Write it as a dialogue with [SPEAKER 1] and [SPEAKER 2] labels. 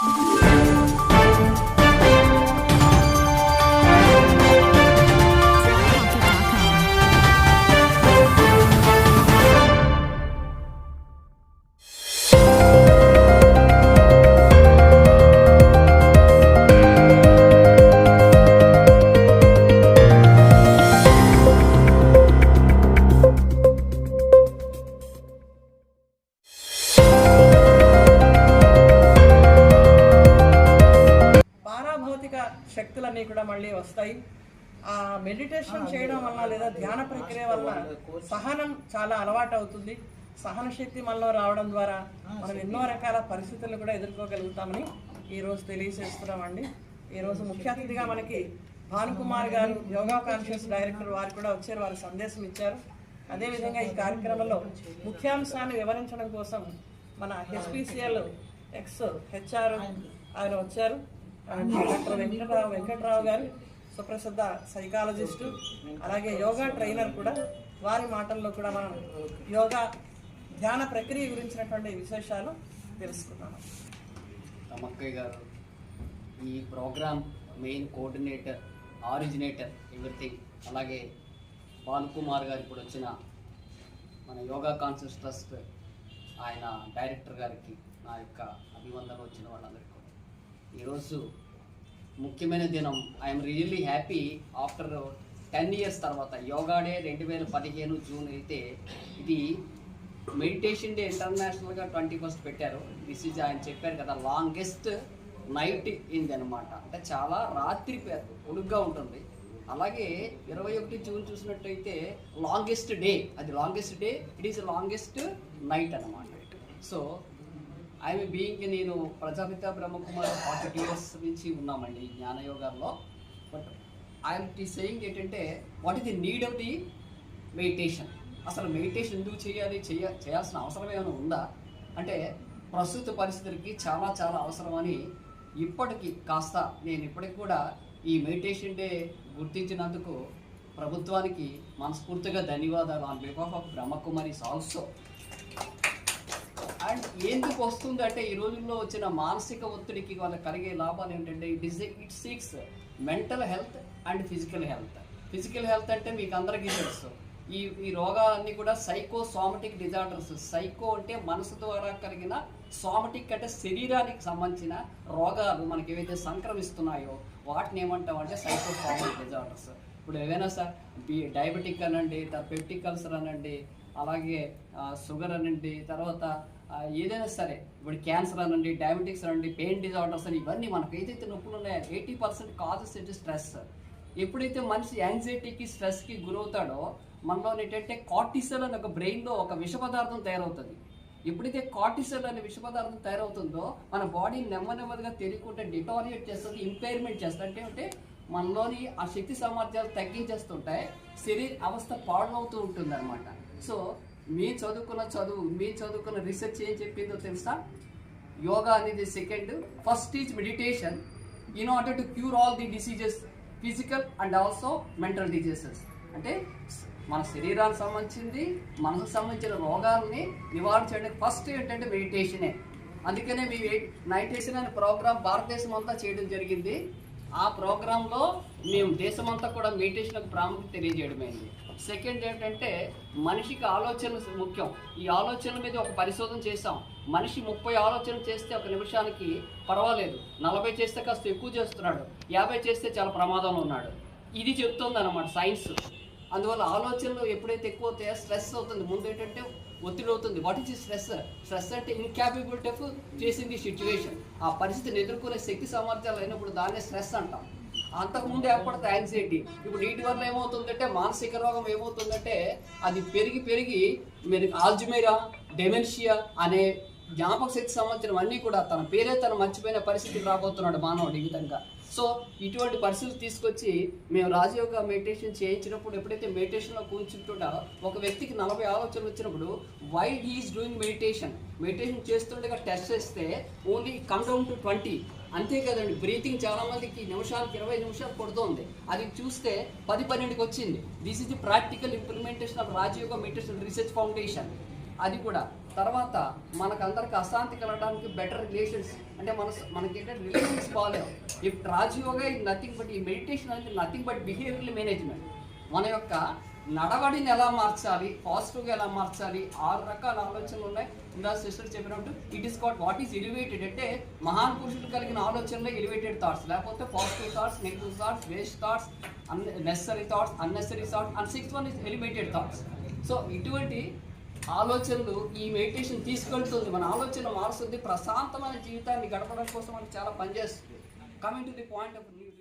[SPEAKER 1] Thank you. శక్తులన్నీ కూడా మళ్ళీ వస్తాయి. ఆ మెడిటేషన్ చేయడం వల్ల లేదా ధ్యాన ప్రక్రియ వల్ల సహనం చాలా అలవాటు అవుతుంది సహన శక్తి మనలో రావడం ద్వారా మనం ఎన్నో రకాల పరిస్థితులను కూడా ఎదుర్కోగలుగుతామని ఈ రోజు తెలియజేస్తున్నామండి. ఈ రోజు ముఖ్య అతిథిగా మనకి భానుకుమార్ గారు యోగా కాన్షియస్ డైరెక్టర్ వారు కూడా వచ్చారు. వారు సందేశం ఇచ్చారు. అదేవిధంగా ఈ కార్యక్రమంలో ముఖ్యాంశాన్ని వివరించడం కోసం మన హెచ్పిసిఎల్ ఎక్స్ హెచ్ఆర్ ఆయన వచ్చారు. డాక్టర్ వెంకటరావు వెంకటరావు గారు సుప్రసిద్ధ సైకాలజిస్టు అలాగే యోగా ట్రైనర్ కూడా. వారి మాటల్లో కూడా మనం యోగా ధ్యాన ప్రక్రియ గురించినటువంటి విశేషాలు తెలుసుకున్నాము
[SPEAKER 2] తమక్కయ్య గారు ఈ program main coordinator originator everything అలాగే బాలకుమార్ గారు ఇప్పుడు వచ్చిన మన యోగా కాన్షియస్ ట్రస్ట్ ఆయన డైరెక్టర్ గారికి నా యొక్క అభివందనలు వచ్చిన వాళ్ళందరికీ. ఈరోజు ముఖ్యమైన దినం. I'm really happy after ten years తర్వాత. యోగా డే రెండు వేల పదిహేను జూన్ అయితే ఇది మెడిటేషన్ డే ఇంటర్నేషనల్గా ట్వంటీ ఫస్ట్ పెట్టారు. దిస్ ఇస్ ఆయన చెప్పారు కదా లాంగెస్ట్ నైట్ ఇంది అనమాట. అంటే చాలా రాత్రి పే- పొడుగ్గా ఉంటుంది. అలాగే ఇరవై ఒకటి జూన్ చూసినట్టయితే లాంగెస్ట్ డే అది longest day it is longest night అనమాట. సో ఐఎమ్ బీయింగ్ నేను Prajapita Brahmakumar forty two years నుంచి ఉన్నామండి జ్ఞానయోగాల్లో. బట్ ఐఎమ్ టీ సెయింగ్ ఏంటంటే what is the need of the meditation అసలు మెడిటేషన్ ఎందుకు చేయాలి? చేయ చేయాల్సిన అవసరం ఏమైనా ఉందా? అంటే ప్రస్తుత పరిస్థితులకి చాలా చాలా అవసరమని ఇప్పటికి కాస్త నేను ఇప్పటికి కూడా ఈ మెడిటేషన్ డే గుర్తించినందుకు ప్రభుత్వానికి మనస్ఫూర్తిగా ధన్యవాదాలు. On behalf of Brahmakumari also and ఎందుకు వస్తుంది అంటే ఈ రోజుల్లో వచ్చిన మానసిక ఒత్తిడికి వాళ్ళకి కలిగే లాభాలు ఏంటంటే it is it seeks mental health and physical health. Physical health అంటే మీకు అందరికీ తెలుసు. ఈ ఈ రోగాలన్నీ కూడా సైకో సోమటిక్ డిజార్డర్స్. సైకో అంటే మనసు ద్వారా కలిగిన సోమటిక్ అంటే శరీరానికి సంబంధించిన రోగాలు మనకి ఏవైతే సంక్రమిస్తున్నాయో వాటిని ఏమంటాం అంటే సైకో సోమటిక్ డిజార్డర్స్. ఇప్పుడు ఏవైనా సార్ డయాబెటిక్ అనండి పెప్టిక్ అల్సర్ అనండి అలాగే షుగర్ అనండి తర్వాత ఏదైనా సరే ఇప్పుడు క్యాన్సర్ అనండి డయాబెటిక్స్ అనండి పెయిన్ డిజార్డర్స్ అని ఇవన్నీ మనకు ఏదైతే నొప్పులు ఉన్నాయో ఎయిటీ పర్సెంట్ కాజెస్ ఏంటి స్ట్రెస్ ఎప్పుడైతే మనిషి యాంగ్జైటీకి స్ట్రెస్కి గురవుతాడో మనలో ఏంటంటే కార్టిసల్ అనే ఒక బ్రెయిన్లో ఒక విష పదార్థం తయారవుతుంది. ఎప్పుడైతే కార్టిసల్ అనే విష పదార్థం తయారవుతుందో మన బాడీ నెమ్మది నెమ్మదిగా తెలియకుండా డిటోరియేట్ చేస్తుంది ఇంపైర్మెంట్ చేస్తుంది. అంటే అంటే మనలోని ఆ శక్తి సామర్థ్యాలు తగ్గించేస్తుంటాయి శరీర అవస్థ పాడవుతూ ఉంటుంది అనమాట సో మీ చదువుకున్న చదువు మీ చదువుకున్న రీసెర్చ్ ఏం చెప్పిందో తెలుసా? యోగా అనేది second first is meditation in order to cure all the diseases physical and also mental diseases అంటే మన శరీరానికి సంబంధించింది మనకు సంబంధించిన రోగాల్ని నివారించడానికి ఫస్ట్ ఏంటంటే మెడిటేషనే అందుకనే మీ మెడిటేషన్ అనే ప్రోగ్రామ్ భారతదేశం అంతా చేయడం జరిగింది. ఆ ప్రోగ్రాంలో మేము దేశమంతా కూడా మెడిటేషన్కి ప్రాముఖ్యత తెలియజేయడమైంది. సెకండ్ ఏంటంటే మనిషికి ఆలోచనలు ముఖ్యం. ఈ ఆలోచనల మీద ఒక పరిశోధన చేసాం మనిషి ముప్పై ఆలోచనలు చేస్తే ఒక నిమిషానికి పర్వాలేదు. నలభై చేస్తే కాస్త ఎక్కువ చేస్తున్నాడు. యాభై చేస్తే చాలా ప్రమాదంలో ఉన్నాడు. ఇది చెప్తుంది అనమాట సైన్స్. అందువల్ల ఆలోచనలు ఎప్పుడైతే ఎక్కువ అవుతాయో స్ట్రెస్ అవుతుంది. ముందు ఏంటంటే ఒత్తిడి అవుతుంది. వాట్ ఈస్ స్ట్రెస్ స్ట్రెస్ అంటే ఇన్కాపబిలిటీ ఆఫ్ చేసింది సిచ్యువేషన్ ఆ పరిస్థితిని ఎదుర్కొనే శక్తి సామర్థ్యాలు అయినప్పుడు దాన్నే స్ట్రెస్ అంటాం. అంతకుముందు ఏర్పడుతుంది యాంగ్జైటీ ఇప్పుడు నీటి వల్ల ఏమవుతుందంటే మానసిక రోగం ఏమవుతుందంటే అది పెరిగి పెరిగి మీరు ఆల్జిమేరా డెమెన్షియా అనే జ్ఞాపక శక్తి సంబంధించిన అన్నీ కూడా తన పేరే తను మర్చిపోయిన పరిస్థితికి రాబోతున్నాడు మానవుడు ఈ విధంగా. సో ఇటువంటి పరిస్థితులు తీసుకొచ్చి మేము రాజయోగ మెడిటేషన్ చేయించినప్పుడు ఎప్పుడైతే మెడిటేషన్లో కూర్చుంటుంటా ఒక వ్యక్తికి నలభై ఆలోచనలు వచ్చినప్పుడు why he's doing meditation meditation చేస్తుండగా టెస్ట్ చేస్తే only come down to twenty అంతే కదండి బ్రీతింగ్ చాలా మందికి ఇరవై నిమిషాలు పడుతుంది. అది చూస్తే పది పన్నెండుకి వచ్చింది. This is the practical implementation of Rajayoga meditation research foundation అది కూడా. తర్వాత మనకందరికి అశాంతి కలగడానికి బెటర్ రిలేషన్స్ అంటే మన మనకి ఏంటంటే రిలేషన్స్ బాగాలేవు. ఇఫ్ రాజయోగా ఇది నథింగ్ బట్ ఈ మెడిటేషన్ అనేది నథింగ్ బట్ బిహేవియర్ మేనేజ్మెంట్ మన యొక్క నడవడిని ఎలా మార్చాలి పాజిటివ్గా ఎలా మార్చాలి ఆరు రకాల ఆలోచనలు ఉన్నాయి. ఇందా సిస్టర్ చెప్పినట్టు it is got what is elevated అంటే మహాన్ పురుషులు కలిగిన ఆలోచనలే ఎలివేటెడ్ థాట్స్ లేకపోతే positive thoughts negative thoughts waste thoughts unnecessary thoughts unnecessary thoughts and sixth one is elevated thoughts so ఇటువంటి ఆలోచనలు ఈ మెడిటేషన్ తీసుకెళ్తుంది. మన ఆలోచన మారుస్తుంది. ప్రశాంతమైన జీవితాన్ని గడపడం కోసం అని చాలా పనిచేస్తుంది. Coming to the point of recent